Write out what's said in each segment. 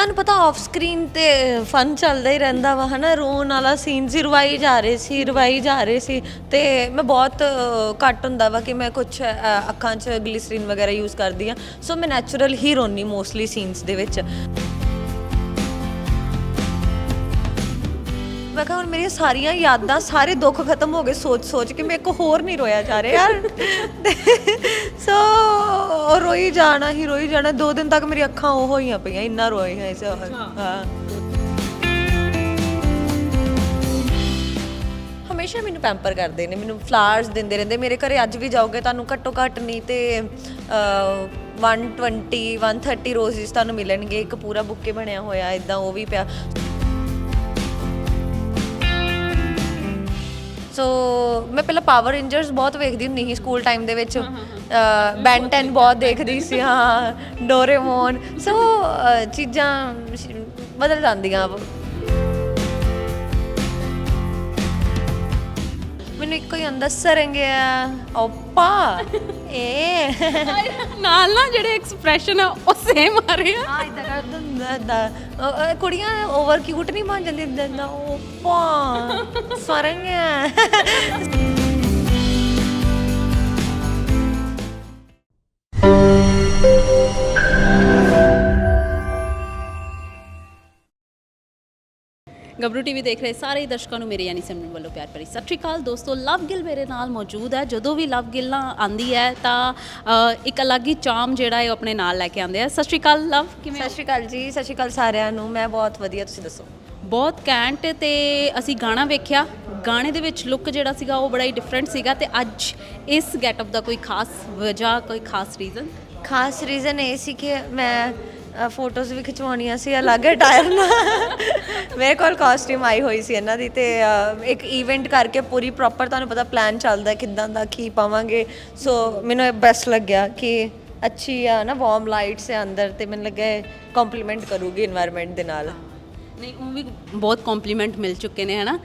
ਤੁਹਾਨੂੰ ਪਤਾ off screen ਤੇ ਫਨ ਚੱਲਦਾ ਹੀ ਰਹਿੰਦਾ ਵਾ ਹਨਾ? ਰੋਣ ਵਾਲਾ ਸੀਨ ਸੀ ਰਵਾਈ ਜਾ ਰਹੇ ਸੀ ਰਵਾਈ ਜਾ ਰਹੇ ਸੀ। ਤੇ ਮੈਂ ਬਹੁਤ ਅ, ਘੱਟ ਹੁੰਦਾ ਵਾ ਕਿ ਮੈਂ ਕੁਝ ਅੱਖਾਂ 'ਚ ਗਲਿਸਰੀਨ ਵਗੈਰਾ ਯੂਜ਼ ਕਰਦੀ ਆ ਸੋ ਮੈਂ ਨੈਚੁਰਲ ਹੀ ਰੋਣੀ ਮੋਸਟਲੀ ਸੀਨਸ ਦੇ ਵਿੱਚ। ਮੈਂ ਕਿਹਾ ਹੁਣ ਮੇਰੀਆਂ ਸਾਰੀਆਂ ਯਾਦਾਂ ਸਾਰੇ ਦੁੱਖ ਖਤਮ ਹੋ ਗਏ ਸੋਚ ਸੋਚ ਕੇ ਮੇਰੇ ਕੋ ਹੋਰ ਨਹੀਂ ਰੋਇਆ ਜਾ ਰਿਹਾ। ਯਾਰ। ਸੋ ਰੋਈ ਜਾਣਾ ਹੀ ਰੋਈ ਜਾਣਾ ਦੋ ਦਿਨ ਤੱਕ ਮੇਰੀ ਅੱਖਾਂ ਉਹ ਹੋਈਆਂ ਪਈਆਂ ਇੰਨਾ ਰੋਈ ਹੈ ਇਸ ਹਾਂ। ਹਮੇਸ਼ਾ ਮੈਨੂੰ ਪੈਂਪਰ ਕਰਦੇ ਨੇ ਮੈਨੂੰ ਫਲਾਵਰਸ ਦਿੰਦੇ ਰਹਿੰਦੇ ਮੇਰੇ ਘਰੇ ਅੱਜ ਵੀ ਜਾਓਗੇ ਤੁਹਾਨੂੰ ਘੱਟੋ ਘੱਟ ਨਹੀਂ ਤੇ ਅਹ, 120 130 ਰੋਜ਼ਸ ਤੁਹਾਨੂੰ ਮਿਲਣਗੇ ਇੱਕ ਪੂਰਾ ਬੁੱਕੇ ਬਣਿਆ ਹੋਇਆ ਇਦਾਂ ਉਹ ਵੀ ਪਿਆ। ਸੋ ਮੈਂ ਪਹਿਲਾਂ ਪਾਵਰ ਰੇਂਜਰਸ ਬਹੁਤ ਵੇਖਦੀ ਹੁੰਦੀ ਸੀ ਸਕੂਲ ਟਾਈਮ ਦੇ ਵਿੱਚ। 10 ਬਹੁਤ ਦੇਖਦੀ ਸੀ ਹਾਂ ਡੋਰੇਮੋਨ ਸੋ ਅਹ, ਚੀਜ਼ਾਂ ਬਦਲ ਜਾਂਦੀਆਂ ਮੈਨੂੰ ਇੱਕੋ ਹੀ ਅੰਦਰ ਸਰੰਗਿਆ ਓਪਾ। ਏ ਨਾਲ ਨਾ ਜਿਹੜੇ ਐਕਸਪ੍ਰੈਸ਼ਨ ਆ ਉਹ ਸੇਮ ਆ ਰਹੇ ਆ ਆ ਇਦਾਂ ਕਰ ਦਿੰਦਾ ਏਦਾਂ। ਅ- ਅ, ਕੁੜੀਆਂ ਓਵਰ ਕਿਊਟ ਨਹੀਂ ਬਣ ਜਾਂਦੀ ਇਦਾਂ ਦਾ ਓਪਾ ਸਰੰਗਿਆ ਗੱਭਰੂ ਟੀਵੀ ਦੇਖ ਰਹੇ ਸਾਰੇ ਦਰਸ਼ਕਾਂ ਨੂੰ ਮੇਰੇ ਯਾਨੀ ਸਿਮਰਨ ਵੱਲੋਂ ਪਿਆਰ ਭਰੀ ਸਤਿ ਸ਼੍ਰੀ ਅਕਾਲ। ਦੋਸਤੋ ਲਵ ਗਿਲ ਮੇਰੇ ਨਾਲ ਮੌਜੂਦ ਹੈ। ਜਦੋਂ ਵੀ ਲਵ ਗਿਲ ਆਂਦੀ ਹੈ ਤਾਂ ਇੱਕ ਅਲੱਗ ਹੀ ਚਾਮ ਜਿਹੜਾ ਹੈ ਉਹ ਆਪਣੇ ਨਾਲ ਲੈ ਕੇ ਆਉਂਦੇ ਆ। ਸਤਿ ਸ਼੍ਰੀ ਅਕਾਲ ਲਵ ਕਿਵੇਂ ਸਤਿ ਸ਼੍ਰੀ ਅਕਾਲ ਜੀ ਸਤਿ ਸ਼੍ਰੀ ਅਕਾਲ ਸਾਰਿਆਂ ਨੂੰ। ਮੈਂ ਬਹੁਤ ਵਧੀਆ ਤੁਸੀਂ ਦੱਸੋ? ਬਹੁਤ ਕੈਂਟ ਤੇ ਅਸੀਂ ਗਾਣਾ ਵੇਖਿਆ। ਗਾਣੇ ਦੇ ਵਿੱਚ ਲੁੱਕ ਜਿਹੜਾ ਸੀਗਾ ਉਹ ਬੜਾ ਹੀ ਡਿਫਰੈਂਟ ਸੀਗਾ ਤੇ ਅੱਜ ਇਸ ਗੈਟਅਪ ਦਾ ਕੋਈ ਖਾਸ ਵਜ੍ਹਾ ਕੋਈ ਖਾਸ ਰੀਜ਼ਨ ਖਾਸ ਰੀਜ਼ਨ ਇਹ ਸੀ ਕਿ ਮੈਂ ਫੋਟੋਜ਼ ਵੀ ਖਿਚਵਾਉਣੀਆਂ ਸੀ ਅਲੱਗ ਅਟਾਇਰ ਨਾਲ। ਮੇਰੇ ਕੋਲ ਕਾਸਟਿਊਮ ਆਈ ਹੋਈ ਸੀ ਇਹਨਾਂ ਦੀ ਤੇ ਇੱਕ ਇਵੈਂਟ ਕਰਕੇ ਪੂਰੀ ਪ੍ਰੋਪਰ ਤੁਹਾਨੂੰ ਪਤਾ ਪਲਾਨ ਚੱਲਦਾ ਕਿੱਦਾਂ ਦਾ ਕੀ ਪਾਵਾਂਗੇ। ਸੋ ਮੈਨੂੰ ਇਹ ਬੈਸਟ ਲੱਗਿਆ ਕਿ ਅੱਛੀ ਆ ਨਾ ਵਾਰਮ ਲਾਈਟਸ ਹੈ ਅੰਦਰ ਤੇ ਮੈਨੂੰ ਲੱਗਿਆ ਕੰਪਲੀਮੈਂਟ ਕਰੂਗੀ এনवायरमेंट ਦੇ ਨਾਲ। ਨਹੀਂ ਉਹ ਵੀ ਬਹੁਤ ਕੰਪਲੀਮੈਂਟ ਮਿਲ ਚੁੱਕੇ ਨੇ ਹਨਾ?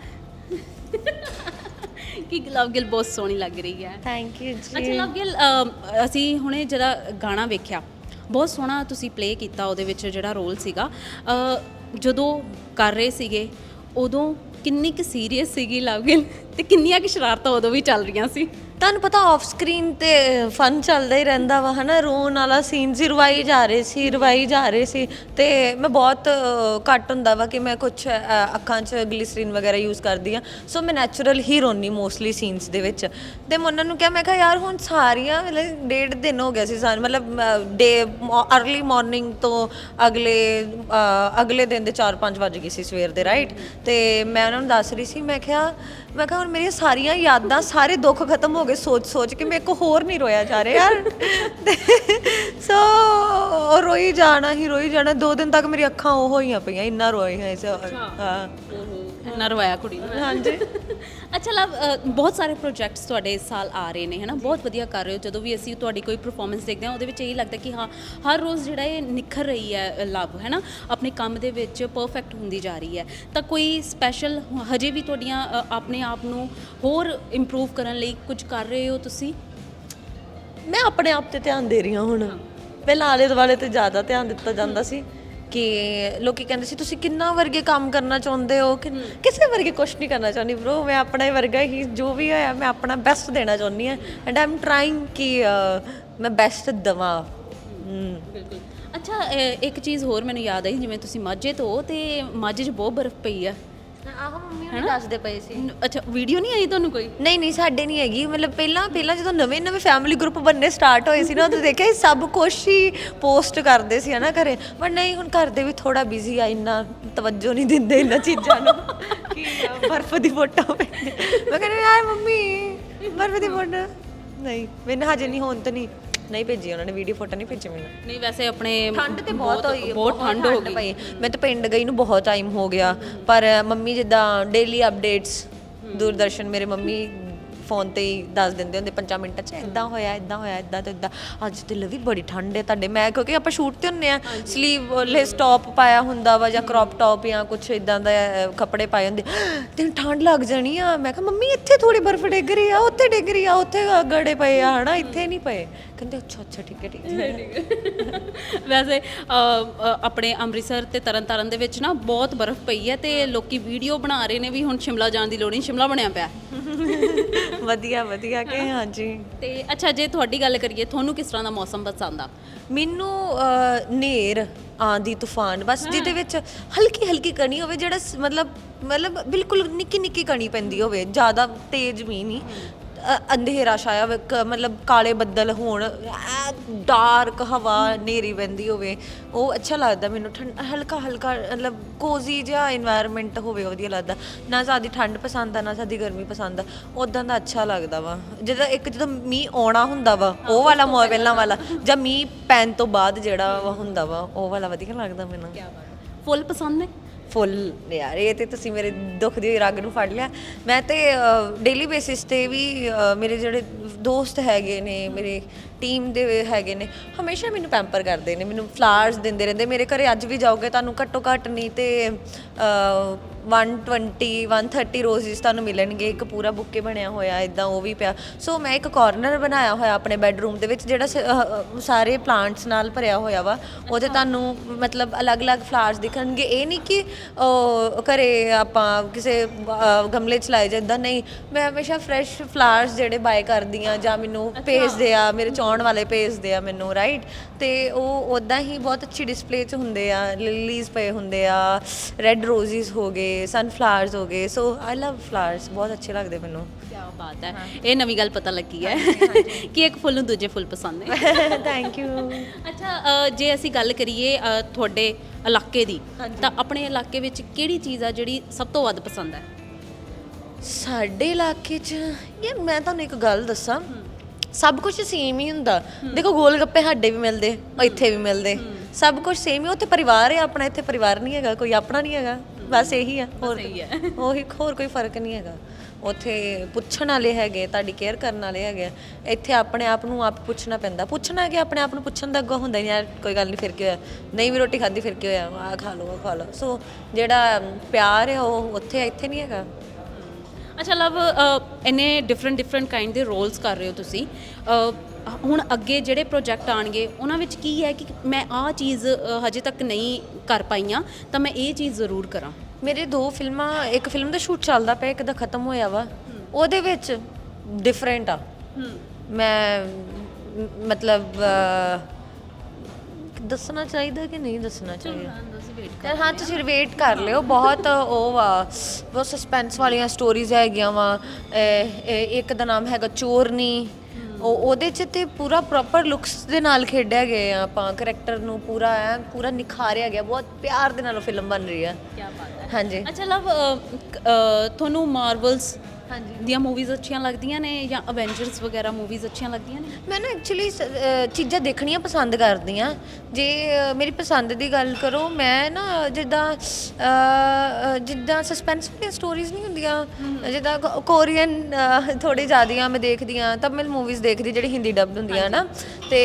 ਕਿ ਲਵ ਗਿਲ ਬਹੁਤ ਸੋਹਣੀ ਲੱਗ ਰਹੀ ਹੈ। ਥੈਂਕ ਯੂ ਅੱਛਾ ਜੀ ਲਵ ਗਿਲ ਅਸੀਂ ਹੁਣੇ ਜਿਹੜਾ ਗਾਣਾ ਵੇਖਿਆ। ਬਹੁਤ ਸੋਹਣਾ ਤੁਸੀਂ ਪਲੇ ਕੀਤਾ ਉਹਦੇ ਵਿੱਚ ਜਿਹੜਾ ਰੋਲ ਸੀਗਾ। ਜਦੋਂ ਕਰ ਰਹੇ ਸੀਗੇ, ਉਦੋਂ ਕਿੰਨੀ ਕੁ ਸੀਰੀਅਸ ਸੀਗੀ ਲਵ ਗਿਲ ਤੇ ਕਿੰਨੀਆਂ ਕੁ ਸ਼ਰਾਰਤਾਂ ਉਦੋਂ ਵੀ ਚੱਲ ਰਹੀਆਂ ਸੀ? ਤੁਹਾਨੂੰ ਪਤਾ ਆਫ ਸਕਰੀਨ ਤੇ ਫਨ ਚੱਲਦਾ ਹੀ ਰਹਿੰਦਾ ਵਾ ਹਨਾ? ਰੋਣ ਵਾਲਾ ਸੀਨ ਸੀ ਰਵਾਈ ਜਾ ਰਹੇ ਸੀ ਰਵਾਈ ਜਾ ਰਹੇ ਸੀ। ਤੇ ਮੈਂ ਬਹੁਤ ਅ, ਘੱਟ ਹੁੰਦਾ ਵਾ ਕਿ ਮੈਂ ਕੁਝ ਅੱਖਾਂ 'ਚ ਗਲਿਸਰੀਨ ਵਗੈਰਾ ਯੂਜ਼ ਕਰਦੀ ਆ ਸੋ ਮੈਂ ਨੈਚੁਰਲ ਹੀ ਰੋਣੀ ਮੋਸਟਲੀ ਸੀਨਸ ਦੇ ਵਿੱਚ। ਤੇ ਮੈਂ ਉਹਨਾਂ ਨੂੰ ਕਿਹਾ ਮੈਂ ਕਿਹਾ ਯਾਰ ਹੁਣ ਸਾਰੀਆਂ ਮਤਲਬ ਡੇਢ ਦਿਨ ਹੋ ਗਿਆ ਸੀ ਸਾਨੂੰ। ਮਤਲਬ ਡੇ ਅਰਲੀ ਮਾਰਨਿੰਗ ਤੋਂ ਅਗਲੇ ਅ, ਅਗਲੇ ਦਿਨ ਦੇ 4-5 ਵਜ ਗਏ ਸੀ ਸਵੇਰ ਦੇ ਰਾਈਟ ਤੇ ਮੈਂ ਉਹਨਾਂ ਨੂੰ ਦੱਸ ਰਹੀ ਸੀ ਮੈਂ ਕਿਹਾ ਮੈਂ ਕਿਹਾ ਹੁਣ ਮੇਰੀਆਂ ਸਾਰੀਆਂ ਯਾਦਾਂ ਸਾਰੇ ਦੁੱਖ ਖਤਮ ਹੋ ਗਏ ਸੋਚ ਸੋਚ ਕੇ ਮੇਰੇ ਕੋ ਹੋਰ ਨਹੀਂ ਰੋਇਆ ਜਾ ਰਿਹਾ। ਯਾਰ। ਸੋ ਰੋਈ ਜਾਣਾ ਹੀ ਰੋਈ ਜਾਣਾ। ਦੋ ਦਿਨ ਤੱਕ ਮੇਰੀ ਅੱਖਾਂ ਉਹ ਹੋਈਆਂ ਪਈਆਂ ਇੰਨਾ ਰੋਈ ਹੈ ਇਸ ਹਾਂ। ਇੰਨਾ ਰਵਾਇਆ ਕੁੜੀ ਨੂੰ। ਹਾਂਜੀ। ਅੱਛਾ ਲਵ ਬਹੁਤ ਸਾਰੇ ਪ੍ਰੋਜੈਕਟਸ ਤੁਹਾਡੇ ਇਸ ਸਾਲ ਆ ਰਹੇ ਨੇ ਹਨਾ? ਬਹੁਤ ਵਧੀਆ ਕਰ ਰਹੇ ਹੋ। ਜਦੋਂ ਵੀ ਅਸੀਂ ਤੁਹਾਡੀ ਕੋਈ ਪਰਫਾਰਮੈਂਸ ਦੇਖਦੇ ਹਾਂ ਉਹਦੇ ਵਿੱਚ ਇਹ ਲੱਗਦਾ ਕਿ ਹਾਂ ਹਰ ਰੋਜ਼ ਜਿਹੜਾ ਇਹ ਨਿਖਰ ਰਹੀ ਹੈ ਲਵ ਹੈਨਾ? ਆਪਣੇ ਕੰਮ ਦੇ ਵਿੱਚ ਪਰਫੈਕਟ ਹੁੰਦੀ ਜਾ ਰਹੀ ਹੈ। ਤਾਂ ਕੋਈ ਸਪੈਸ਼ਲ ਹਜੇ ਵੀ ਤੁਹਾਡੀਆਂ ਆਪਣੇ ਆਪ ਨੂੰ ਹੋਰ ਇੰਪਰੂਵ ਕਰਨ ਲਈ ਕੁਝ ਕਰ ਰਹੇ ਹੋ ਤੁਸੀਂ? ਮੈਂ ਆਪਣੇ ਆਪ ਤੇ ਧਿਆਨ ਦੇ ਰਹੀ ਹਾਂ ਹੁਣ। ਪਹਿਲਾਂ ਆਲੇ ਦੁਆਲੇ ਤੇ ਜ਼ਿਆਦਾ ਧਿਆਨ ਦਿੱਤਾ ਜਾਂਦਾ ਸੀ ਕਿ ਲੋਕੀ ਕਹਿੰਦੇ ਸੀ ਤੁਸੀਂ ਕਿੰਨਾ ਵਰਗੇ ਕੰਮ ਕਰਨਾ ਚਾਹੁੰਦੇ ਹੋ? ਕਿ ਕਿਸੇ ਵਰਗੇ ਕੁਝ ਨਹੀਂ ਕਰਨਾ ਚਾਹੁੰਦੀ। ਬ్రో ਮੈਂ ਆਪਣਾ ਹੀ ਵਰਗਾ ਹੀ ਜੋ ਵੀ ਹੋਇਆ ਮੈਂ ਆਪਣਾ ਬੈਸਟ ਦੇਣਾ ਚਾਹੁੰਦੀ ਹਾਂ। ਐਂਡ ਆਮ ਟਰਾਈਂਗ ਕਿ ਮੈਂ ਬੈਸਟ ਦਵਾਂ। ਹਮ ਬਿਲਕੁਲ। ਅੱਛਾ ਇੱਕ ਚੀਜ਼ ਹੋਰ ਮੈਨੂੰ ਯਾਦ ਆਈ ਜਿਵੇਂ ਤੁਸੀਂ ਮਾਝੇ ਤੋਂ ਹੋ ਤੇ ਮਾਝੇ 'ਚ ਬਹੁਤ ਬਰਫ਼ ਪਈ ਆ। ਆਹੋ ਮੰਮੀ ਨੂੰ ਦੱਸਦੇ ਪਏ ਸੀ। ਅੱਛਾ ਵੀਡੀਓ ਨਹੀਂ ਆਈ ਤੁਹਾਨੂੰ ਕੋਈ? ਨਹੀਂ ਨਹੀਂ ਸਾਡੇ ਨਹੀਂ ਹੈਗੀ। ਮਤਲਬ ਪਹਿਲਾਂ ਪਹਿਲਾਂ ਜਦੋਂ ਨਵੇਂ ਨਵੇਂ ਫੈਮਿਲੀ ਗਰੁੱਪ ਬੰਨੇ ਸਟਾਰਟ ਹੋਏ ਸੀ ਨਾ ਉਦੋਂ ਦੇਖਿਆ ਸੀ ਸਭ ਕੁਝ ਹੀ ਪੋਸਟ ਕਰਦੇ ਸੀ ਹਨਾ ਘਰੇ। ਪਰ ਨਹੀਂ ਹੁਣ ਘਰ ਦੇ ਵੀ ਥੋੜਾ ਬਿਜ਼ੀ ਆ ਇੰਨਾ ਤਵੱਜੋ ਨਹੀਂ ਦਿੰਦੇ ਇਹਨਾਂ ਚੀਜ਼ਾਂ ਨੂੰ। ਕਿ ਬਰਫ਼ ਦੀ ਫੋਟੋ ਮੈਂ ਕਹਿੰਦੀ ਯਾਰ ਮੰਮੀ ਬਰਫ਼ ਦੀ ਫੋਟੋ। ਨਹੀਂ ਮੈਨੂੰ ਹਜੇ ਨਹੀਂ ਹੋਣ ਤਾਂ ਨਹੀਂ। ਨਹੀਂ ਭੇਜੀ ਉਹਨਾਂ ਨੇ ਵੀਡੀਓ ਫੋਟੋ ਨਹੀਂ ਭੇਜੀ ਮੈਨੂੰ। ਨਹੀਂ ਵੈਸੇ ਆਪਣੇ ਠੰਡ ਤੇ ਬਹੁਤ ਹੋਈ ਬਹੁਤ ਠੰਡ ਹੋ ਗਈ। ਮੈਂ ਤਾਂ ਪਿੰਡ ਗਈ ਨੂੰ ਬਹੁਤ ਟਾਈਮ ਹੋ ਗਿਆ ਪਰ ਮੰਮੀ ਜਿੱਦਾਂ ਡੇਲੀ ਅਪਡੇਟਸ ਦੂਰਦਰਸ਼ਨ ਮੇਰੇ ਮੰਮੀ ਫੋਨ ਤੇ ਹੀ ਦੱਸ ਦਿੰਦੇ ਹੁੰਦੇ 5 ਮਿੰਟਾਂ 'ਚ ਇਦਾਂ ਹੋਇਆ ਇਦਾਂ ਹੋਇਆ ਇਦਾਂ ਤੇ ਇਦਾਂ ਅੱਜ ਤੇ ਲਵੀ ਬੜੀ ਠੰਡ ਹੈ ਤੁਹਾਡੇ ਮੈਂ ਕਿਉਂਕਿ ਆਪਾਂ ਸ਼ੂਟ ਤੇ ਹੁੰਨੇ ਆ ਸਲੀਵ ਲੈਸ ਟੌਪ ਪਾਇਆ ਹੁੰਦਾ ਵਾ ਜਾਂ ਕ੍ਰੌਪ ਟੌਪ ਜਾਂ ਕੁਝ ਇਦਾਂ ਦਾ ਕੱਪੜੇ ਪਾਏ ਹੁੰਦੇ। ਤੈਨੂੰ ਠੰਡ ਲੱਗ ਜਾਣੀ ਆ। ਮੈਂ ਕਿਹਾ ਮੰਮੀ ਇੱਥੇ ਥੋੜੀ ਬਰਫ਼ ਡਿੱਗ ਰਹੀ ਆ ਉੱਥੇ ਡਿੱਗ ਰਹੀ ਆ ਉੱਥੇ ਗੜੇ ਪਏ ਆ ਹਨਾ ਇੱਥੇ ਨਹੀਂ ਪਏ। ਕਹਿੰਦੇ ਅੱਛਾ ਅੱਛਾ ਠੀਕ ਹੈ ਠੀਕ ਹੈ। ਵੈਸੇ ਆਪਣੇ ਅੰਮ੍ਰਿਤਸਰ ਤੇ ਤਰਨਤਾਰਨ ਦੇ ਵਿੱਚ ਨਾ ਬਹੁਤ ਬਰਫ਼ ਪਈ ਹੈ ਤੇ ਲੋਕੀ ਵੀਡੀਓ ਬਣਾ ਰਹੇ ਨੇ ਵੀ ਹੁਣ ਸ਼ਿਮਲਾ ਜਾਣ ਦੀ ਲੋੜ ਨਹੀਂ ਸ਼ਿਮਲਾ ਬਣਿਆ ਪਿਆ। ਵਧੀਆ ਵਧੀਆ ਕਿ ਹਾਂਜੀ। ਤੇ ਅੱਛਾ ਜੇ ਤੁਹਾਡੀ ਗੱਲ ਕਰੀਏ ਤੁਹਾਨੂੰ ਕਿਸ ਤਰ੍ਹਾਂ ਦਾ ਮੌਸਮ ਪਸੰਦ ਆ? ਮੈਨੂੰ ਨੇਰ ਆਂਦੀ ਤੂਫਾਨ ਬਸ ਜਿਹਦੇ ਵਿੱਚ ਹਲਕੀ ਹਲਕੀ ਕਣੀ ਹੋਵੇ ਜਿਹੜਾ ਮਤਲਬ ਮਤਲਬ ਬਿਲਕੁਲ ਨਿੱਕੀ ਨਿੱਕੀ ਕਣੀ ਪੈਂਦੀ ਹੋਵੇ ਜ਼ਿਆਦਾ ਤੇਜ਼ ਵੀ ਨਹੀਂ। ਅੰਧੇਰਾ ਛਾਇਆ ਕ- ਮਤਲਬ ਕਾਲੇ ਬੱਦਲ ਹੋਣ ਡਾਰਕ ਹਵਾ ਨੇਰੀ ਵਹਿੰਦੀ ਹੋਵੇ, ਉਹ ਅੱਛਾ ਲੱਗਦਾ ਮੈਨੂੰ। ਠੰਡ ਹਲਕਾ ਹਲਕਾ, ਮਤਲਬ ਕੋਜ਼ੀ ਜਿਹਾ এনवायरमेंट ਹੋਵੇ, ਵਧੀਆ ਲੱਗਦਾ। ਨਾ ਜ਼ਿਆਦਾ ਠੰਡ ਪਸੰਦ ਆ, ਨਾ ਜ਼ਿਆਦਾ ਗਰਮੀ ਪਸੰਦ ਆ। ਉਦਾਂ ਦਾ ਅੱਛਾ ਲੱਗਦਾ ਵਾ। ਜਦੋਂ ਇੱਕ ਜਦੋਂ ਮੀਂਹ ਆਉਣਾ ਹੁੰਦਾ ਵਾ, ਉਹ ਵਾਲਾ ਮੌ ਪਹਿਲਾਂ ਵਾਲਾ, ਜਾਂ ਮੀਂਹ ਪੈਣ ਤੋਂ ਬਾਅਦ ਜਿਹੜਾ ਵਾ ਹੁੰਦਾ ਵਾ, ਉਹ ਵਾਲਾ ਵਧੀਆ ਲੱਗਦਾ ਮੈਨੂੰ। ਫੁੱਲ ਪਸੰਦ ਨੇ? ਫੁੱਲ ਯਾਰ ਇਹ ਤੇ ਤੁਸੀਂ ਮੇਰੇ ਦੁੱਖ ਦੀ ਰਗ ਨੂੰ ਫੜ ਲਿਆ। ਮੈਂ ਤੇ ਡੇਲੀ ਬੇਸਿਸ ਤੇ ਵੀ ਅ, ਮੇਰੇ ਜਿਹੜੇ ਦੋਸਤ ਹੈਗੇ ਨੇ ਮੇਰੇ ਟੀਮ ਦੇ ਹੈਗੇ ਨੇ ਹਮੇਸ਼ਾ ਮੈਨੂੰ ਪੈਂਪਰ ਕਰਦੇ ਨੇ ਮੈਨੂੰ ਫਲਾਵਰਸ ਦਿੰਦੇ ਰਹਿੰਦੇ। ਮੇਰੇ ਘਰੇ ਅੱਜ ਵੀ ਜਾਓਗੇ ਤੁਹਾਨੂੰ ਘੱਟੋ ਘੱਟ ਨਹੀਂ ਤੇ ਅ, 120 130 ਰੋਜ਼ਸ ਤੁਹਾਨੂੰ ਮਿਲਣਗੇ। ਇੱਕ ਪੂਰਾ ਬੁੱਕੇ ਬਣਿਆ ਹੋਇਆ ਇਦਾਂ ਉਹ ਵੀ ਪਿਆ। ਸੋ ਮੈਂ ਇੱਕ ਕਾਰਨਰ ਬਣਾਇਆ ਹੋਇਆ ਆਪਣੇ ਬੈੱਡਰੂਮ ਦੇ ਵਿੱਚ ਜਿਹੜਾ ਸ- ਅਹ, ਅਹ, ਸਾਰੇ ਪਲਾਂਟਸ ਨਾਲ ਭਰਿਆ ਹੋਇਆ ਵਾ ਉਹਦੇ ਤੁਹਾਨੂੰ ਮਤਲਬ ਅਲੱਗ-ਅਲੱਗ ਫਲਾਵਰਸ ਦਿਖਣਗੇ। ਇਹ ਨਹੀਂ ਕਿ ਉਹ, ਘਰੇ ਆਪਾਂ ਕਿਸੇ ਅਹ, ਗਮਲੇ ਚ ਲਾਏ ਜਿੱਦਾਂ ਨਹੀਂ। ਮੈਂ ਹਮੇਸ਼ਾ ਫਰੈਸ਼ ਫਲਾਵਰਸ ਜਿਹੜੇ ਬਾਏ ਕਰਦੀ ਆ ਜਾਂ ਮੈਨੂੰ ਭੇਜਦੇ ਆ ਮੇਰੇ ਚਾਹਣ ਵਾਲੇ ਭੇਜਦੇ ਆ ਮੈਨੂੰ ਰਾਈਟ ਤੇ ਉਹ ਉਦਾਂ ਹੀ ਬਹੁਤ ਅੱਛੀ ਡਿਸਪਲੇ 'ਚ ਹੁੰਦੇ ਆ ਲਿਲੀਜ਼ ਪਏ ਹੁੰਦੇ ਆ ਰੈੱਡ ਰੋਜ਼ਿਸ ਹੋ ਗਏ ਸਨਫਲਾਵਰਸ ਹੋ ਗਏ ਸੋ ਆਈ ਲਵ ਫਲਾਵਰਸ ਬਹੁਤ ਅੱਛੇ ਲੱਗਦੇ ਮੈਨੂੰ। ਕੀ ਬਾਤ ਹੈ। ਇਹ ਨਵੀਂ ਗੱਲ ਪਤਾ ਲੱਗੀ ਹੈ ਕਿ ਇੱਕ ਫੁੱਲ ਨੂੰ ਦੂਜੇ ਫੁੱਲ ਪਸੰਦ ਨੇ। ਥੈਂਕ ਯੂ ਅੱਛਾ ਜੇ ਅਸੀਂ ਗੱਲ ਕਰੀਏ ਤੁਹਾਡੇ ਇਲਾਕੇ ਦੀ ਤਾਂ ਆਪਣੇ ਇਲਾਕੇ ਵਿੱਚ ਕਿਹੜੀ ਚੀਜ਼ ਆ ਜਿਹੜੀ ਸਭ ਤੋਂ ਵੱਧ ਪਸੰਦ ਹੈ? ਸਾਡੇ ਇਲਾਕੇ 'ਚ ਮੈਂ ਤੁਹਾਨੂੰ ਇੱਕ ਗੱਲ ਦੱਸਾਂ। ਸਭ ਕੁਝ ਸੇਮ ਹੀ ਹੁੰਦਾ। ਦੇਖੋ ਗੋਲ ਗੱਪੇ ਸਾਡੇ ਵੀ ਮਿਲਦੇ ਇੱਥੇ ਵੀ ਮਿਲਦੇ। ਸਭ ਕੁਝ ਸੇਮ ਹੀ ਉੱਥੇ ਪਰਿਵਾਰ ਹੈ ਆਪਣਾ ਇੱਥੇ ਪਰਿਵਾਰ ਨਹੀਂ ਹੈਗਾ ਕੋਈ ਆਪਣਾ ਨਹੀਂ ਹੈਗਾ। ਬਸ ਇਹੀ ਆ ਹੋਰ। ਉਹੀ ਹੋਰ ਕੋਈ ਫ਼ਰਕ ਨਹੀਂ ਹੈਗਾ। ਉੱਥੇ ਪੁੱਛਣ ਵਾਲੇ ਹੈਗੇ ਤੁਹਾਡੀ ਕੇਅਰ ਕਰਨ ਵਾਲੇ ਹੈਗੇ ਇੱਥੇ ਆਪਣੇ ਆਪ ਨੂੰ ਆਪ ਪੁੱਛਣਾ ਪੈਂਦਾ। ਪੁੱਛਣਾ ਕਿ ਆਪਣੇ ਆਪ ਨੂੰ ਪੁੱਛਣ ਦਾ ਅੱਗੋਂ ਹੁੰਦਾ ਨਹੀਂ ਯਾਰ ਕੋਈ ਗੱਲ ਨਹੀਂ ਫਿਰ ਕੀ ਹੋਇਆ? ਨਹੀਂ ਵੀ ਰੋਟੀ ਖਾਧੀ ਫਿਰ ਕੀ ਹੋਇਆ? ਆ ਖਾ ਲਓ ਆ ਖਾ ਲਓ। ਸੋ ਜਿਹੜਾ ਪਿਆਰ ਹੈ ਉਹ ਉੱਥੇ ਇੱਥੇ ਨਹੀਂ ਹੈਗਾ। ਅੱਛਾ ਲਵ ਇੰਨੇ ਡਿਫਰੈਂਟ ਡਿਫਰੈਂਟ ਕਾਈਂਡ ਦੇ ਰੋਲਸ ਕਰ ਰਹੇ ਹੋ ਤੁਸੀਂ। ਹੁਣ ਅੱਗੇ ਜਿਹੜੇ ਪ੍ਰੋਜੈਕਟ ਆਣਗੇ ਉਹਨਾਂ ਵਿੱਚ ਕੀ ਹੈ ਕਿ ਮੈਂ ਆਹ ਚੀਜ਼ ਹਜੇ ਤੱਕ ਨਹੀਂ ਕਰ ਪਾਈਆਂ ਤਾਂ ਮੈਂ ਇਹ ਚੀਜ਼ ਜ਼ਰੂਰ ਕਰਾਂ। ਮੇਰੇ ਦੋ ਫਿਲਮਾਂ ਇੱਕ ਫਿਲਮ ਦਾ ਸ਼ੂਟ ਚੱਲਦਾ ਪਿਆ ਇੱਕ ਦਾ ਖਤਮ ਹੋਇਆ ਵਾ। ਉਹਦੇ ਵਿੱਚ ਡਿਫਰੈਂਟ ਆ। ਮੈਂ ਮਤਲਬ ਦੱਸਣਾ ਚਾਹੀਦਾ ਕਿ ਨਹੀਂ ਦੱਸਣਾ ਚਾਹੀਦਾ? ਯਾਰ ਹਾਂ ਤੁਸੀਂ ਵੇਟ ਕਰ ਲਿਓ। ਬਹੁਤ ਉਹ ਵਾ ਬਹੁਤ ਸਸਪੈਂਸ ਵਾਲੀਆਂ ਸਟੋਰੀਜ਼ ਹੈਗੀਆਂ ਵਾ। ਇੱਕ ਦਾ ਨਾਮ ਹੈਗਾ ਚੋਰਨੀ। ਉਹ ਉਹਦੇ ਚ ਤੇ ਪੂਰਾ ਪ੍ਰੋਪਰ ਲੁੱਕਸ ਦੇ ਨਾਲ ਖੇਡਿਆ ਗਿਆ ਆ ਆਪਾਂ ਕਰੈਕਟਰ ਨੂੰ ਪੂਰਾ ਐ ਪੂਰਾ ਨਿਖਾਰਿਆ ਗਿਆ। ਬਹੁਤ ਪਿਆਰ ਦੇ ਨਾਲ ਉਹ ਫਿਲਮ ਬਣ ਰਹੀ ਆ। ਕੀ ਬਾਤ ਹੈ। ਹਾਂਜੀ। ਅੱਛਾ ਲਵ ਤੁਹਾਨੂੰ ਮਾਰਵਲਸ ਦੀਆਂ ਮੂਵੀਜ਼ ਅੱਛੀਆਂ ਲੱਗਦੀਆਂ ਨੇ ਜਾਂ ਅਵੈਂਜਰਸ ਵਗੈਰਾ ਮੂਵੀਜ਼ ਅੱਛੀਆਂ ਲੱਗਦੀਆਂ ਨੇ? ਮੈਂ ਨਾ ਐਕਚੁਅਲੀ ਚੀਜ਼ਾਂ ਦੇਖਣੀਆਂ ਪਸੰਦ ਕਰਦੀ ਆ ਜੇ ਮੇਰੀ ਪਸੰਦ ਦੀ ਗੱਲ ਕਰੋ ਮੈਂ ਨਾ ਜਿੱਦਾਂ ਜਿੱਦਾਂ ਸਸਪੈਂਸ ਵਾਲੀਆਂ ਸਟੋਰੀਜ਼ ਨਹੀਂ ਹੁੰਦੀਆਂ। ਜਿੱਦਾਂ ਕੋਰੀਅਨ ਥੋੜੀ ਜ਼ਿਆਦੀਆਂ ਮੈਂ ਦੇਖਦੀ ਆ ਤਬ ਮੈਂ ਮੂਵੀਜ਼ ਦੇਖਦੀ ਜਿਹੜੀ ਹਿੰਦੀ ਡਬਡ ਹੁੰਦੀਆਂ ਨਾ। ਤੇ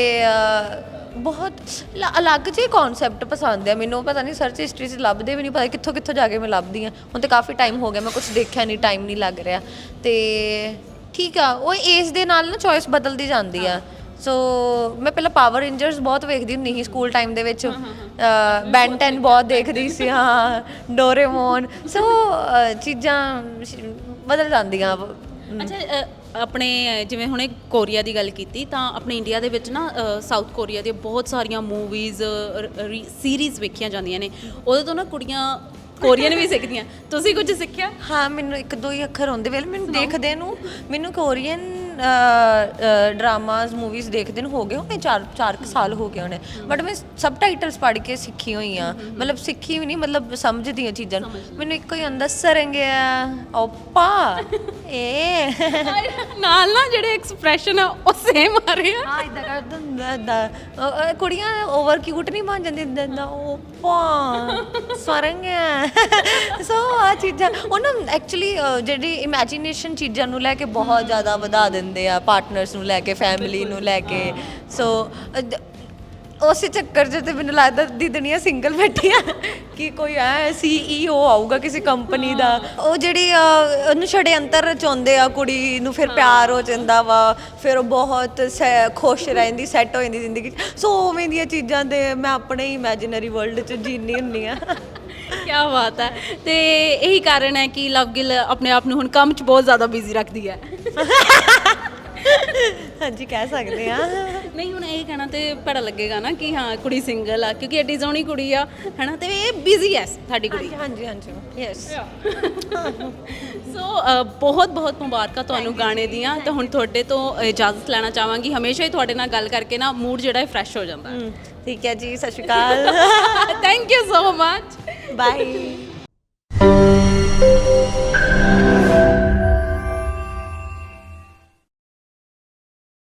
ਬਹੁਤ ਲ- ਅਲੱਗ ਜਿਹੇ ਕਨਸੈਪਟ ਪਸੰਦ ਆ ਮੈਨੂੰ। ਪਤਾ ਨਹੀਂ ਸਰਚ ਹਿਸਟਰੀ 'ਚ ਲੱਭਦੇ ਵੀ ਨਹੀਂ ਪਤਾ ਕਿੱਥੋਂ ਕਿੱਥੋਂ ਜਾ ਕੇ ਮੈਂ ਲੱਭਦੀ ਆ। ਹੁਣ ਤੇ ਕਾਫੀ ਟਾਈਮ ਹੋ ਗਿਆ ਮੈਂ ਕੁਝ ਦੇਖਿਆ ਨਹੀਂ ਟਾਈਮ ਨਹੀਂ ਲੱਗ ਰਿਹਾ। ਤੇ ਠੀਕ ਆ ਉਹ ਏਜ ਦੇ ਨਾਲ ਨਾ ਚੋਇਸ ਬਦਲਦੀ ਜਾਂਦੀ ਆ। ਸੋ ਮੈਂ ਪਹਿਲਾਂ ਪਾਵਰ ਰੇਂਜਰਸ ਬਹੁਤ ਵੇਖਦੀ ਹੁੰਦੀ ਸੀ ਸਕੂਲ ਟਾਈਮ ਦੇ ਵਿੱਚ। 10 ਬਹੁਤ ਦੇਖਦੀ ਸੀ ਹਾਂ ਡੋਰੇਮੋਨ ਸੋ ਚੀਜ਼ਾਂ ਬਦਲ ਜਾਂਦੀਆਂ। ਅੱਛਾ ਅ, ਆਪਣੇ ਜਿਵੇਂ ਹੁਣੇ ਕੋਰੀਆ ਦੀ ਗੱਲ ਕੀਤੀ ਤਾਂ ਆਪਣੇ ਇੰਡੀਆ ਦੇ ਵਿੱਚ ਨਾ ਸਾਊਥ ਕੋਰੀਆ ਦੀਆਂ ਬਹੁਤ ਸਾਰੀਆਂ ਮੂਵੀਜ਼ ਸੀਰੀਜ਼ ਵੇਖੀਆਂ ਜਾਂਦੀਆਂ ਨੇ। ਉਹਦੇ ਤੋਂ ਨਾ ਕੁੜੀਆਂ ਕੋਰੀਅਨ ਵੀ ਸਿੱਖਦੀਆਂ। ਤੁਸੀਂ ਕੁਝ ਸਿੱਖਿਆ? ਹਾਂ ਮੈਨੂੰ ਇੱਕ ਦੋ ਹੀ ਅੱਖਰ ਆਉਂਦੇ ਵੇਲੇ ਮੈਨੂੰ ਦੇਖਦੇ ਨੂੰ ਮੈਨੂੰ ਕੋਰੀਅਨ ਡਰਾਮਾਸ ਮੂਵੀਜ਼ ਦੇਖਦੇ ਨੂੰ ਹੋ ਗਏ ਹੋਣੇ 4 4 ਸਾਲ ਹੋ ਗਏ ਹੋਣੇ। ਬਟ ਮੈਂ ਸਬਟਾਈਟਲਸ ਪੜ੍ਹ ਕੇ ਸਿੱਖੀ ਹੋਈ ਆ। ਮਤਲਬ ਸਿੱਖੀ ਵੀ ਨਹੀਂ ਮਤਲਬ ਸਮਝਦੀ ਆ ਚੀਜ਼ਾਂ ਨੂੰ। ਮੈਨੂੰ ਇੱਕੋ ਹੀ ਆਂਦਾ ਸਰੰਗਿਆ ਓਪਾ ਏ। ਨਾਲ ਨਾ ਜਿਹੜੇ ਐਕਸਪ੍ਰੈਸ਼ਨ ਆ ਉਹ ਸੇਮ ਆ ਰਹੇ ਆ। ਹਾਂ ਇਦਾਂ ਕਰ ਦਿੰਦਾ ਏਦਾਂ। ਅ, ਅ, ਕੁੜੀਆਂ ਓਵਰ ਕਿਊਟ ਨਹੀਂ ਬਣ ਜਾਂਦੀਆਂ ਇਦਾਂ ਦਾ ਓਪਾ ਸਰੰਗਿਆ ਸੋ ਆ ਚੀਜ਼ਾਂ। ਉਹ ਨਾ ਐਕਚੁਅਲੀ ਜਿਹੜੀ ਇਮੇਜਿਨੇਸ਼ਨ ਚੀਜ਼ਾਂ ਨੂੰ ਲੈ ਕੇ ਬਹੁਤ ਜ਼ਿਆਦਾ ਵਧਾ ਦਿੰਦੇ ਆ ਪਾਰਟਨਰਸ ਨੂੰ ਲੈ ਕੇ ਫੈਮਿਲੀ ਨੂੰ ਲੈ ਕੇ। ਸੋ ਉਸੇ ਚੱਕਰ 'ਚ ਤੇ ਮੈਨੂੰ ਲੱਗਦਾ ਦੀ ਦੁਨੀਆ ਸਿੰਗਲ ਬੈਠੀ ਆ। ਕਿ ਕੋਈ ਐ ਸੀਈਓ ਆਊਗਾ ਕਿਸੇ ਕੰਪਨੀ ਦਾ। ਉਹ ਜਿਹੜੀ ਉਹਨੂੰ ਛੜਯੰਤਰ ਰਚਾਉਂਦੇ ਆ ਕੁੜੀ ਨੂੰ ਫਿਰ ਪਿਆਰ ਹੋ ਜਾਂਦਾ ਵਾ ਫਿਰ ਉਹ ਬਹੁਤ ਸੈ- ਖੁਸ਼ ਰਹਿੰਦੀ ਸੈੱਟ ਹੋ ਜਾਂਦੀ ਜ਼ਿੰਦਗੀ 'ਚ। ਸੋ ਉਵੇਂ ਦੀਆਂ ਚੀਜ਼ਾਂ ਦੇ ਮੈਂ ਆਪਣੇ ਇਮੇਜਿਨਰੀ ਵਰਲਡ 'ਚ ਜੀਨੀ ਹੁੰਨੀ ਆ। ਕੀ ਬਾਤ ਹੈ ਤੇ ਇਹੀ ਕਾਰਨ ਹੈ ਕਿ ਲਵ ਗਿੱਲ ਆਪਣੇ ਆਪ ਨੂੰ ਹੁਣ ਕੰਮ 'ਚ ਬਹੁਤ ਜ਼ਿਆਦਾ ਬਿਜ਼ੀ ਰੱਖਦੀ ਹੈ। ਹਾਂਜੀ ਕਹਿ ਸਕਦੇ ਆ ਨਹੀਂ ਹੁਣ ਇਹ ਕਹਿਣਾ ਤੇ ਭੜਾ ਲੱਗੇਗਾ ਨਾ ਕਿ ਹਾਂ ਕੁੜੀ ਸਿੰਗਲ ਆ ਕਿਉਂਕਿ ਐਡੀ ਸੋਹਣੀ ਕੁੜੀ ਆ ਹੈਨਾ? ਤੇ ਇਹ ਬਿਜ਼ੀ ਐ ਸਾਡੀ ਕੁੜੀ। ਹਾਂਜੀ ਹਾਂਜੀ ਯੈਸ ਸੋ ਬਹੁਤ ਬਹੁਤ ਮੁਬਾਰਕਾਂ ਤੁਹਾਨੂੰ ਗਾਣੇ ਦੀਆਂ ਤੇ ਹੁਣ ਤੁਹਾਡੇ ਤੋਂ ਇਜਾਜ਼ਤ ਲੈਣਾ ਚਾਹਾਂਗੀ। ਹਮੇਸ਼ਾ ਹੀ ਤੁਹਾਡੇ ਨਾਲ ਗੱਲ ਕਰਕੇ ਨਾ ਮੂਡ ਜਿਹੜਾ ਹੈ ਫਰੈਸ਼ ਹੋ ਜਾਂਦਾ। ਠੀਕ ਹੈ ਜੀ ਸਤਿ ਸ਼੍ਰੀ ਅਕਾਲ। Thank you so much bye